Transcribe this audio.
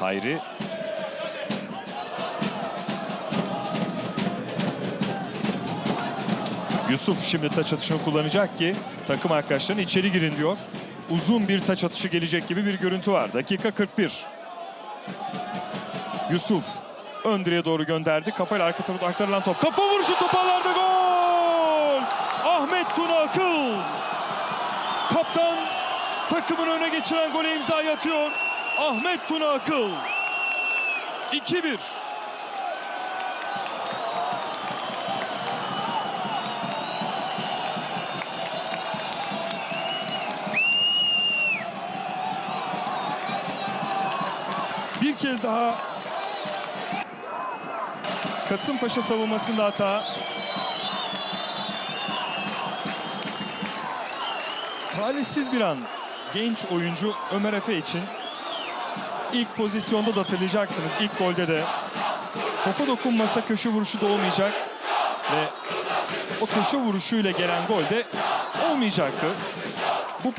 Hayri. Yusuf şimdi taç atışını kullanacak ki takım arkadaşlarına içeri girin diyor. Uzun bir taç atışı gelecek gibi bir görüntü var. Dakika 41. Yusuf ön doğru gönderdi. Kafayla arka tarafa aktarılan top. Kafa vuruşu top ağlarda gol! Ahmet Tuna Akıl. Kaptan takımın öne geçiren gole imza atıyor. Ahmet Tuna Akıl. 2-1. Bir kez daha Kasımpaşa savunmasında hata. Talihsiz bir an genç oyuncu Ömer Efe için ilk pozisyonda da hatırlayacaksınız. İlk golde de topa dokunmasa köşe vuruşu da olmayacak ve o köşe vuruşuyla gelen gol de olmayacaktı. Bu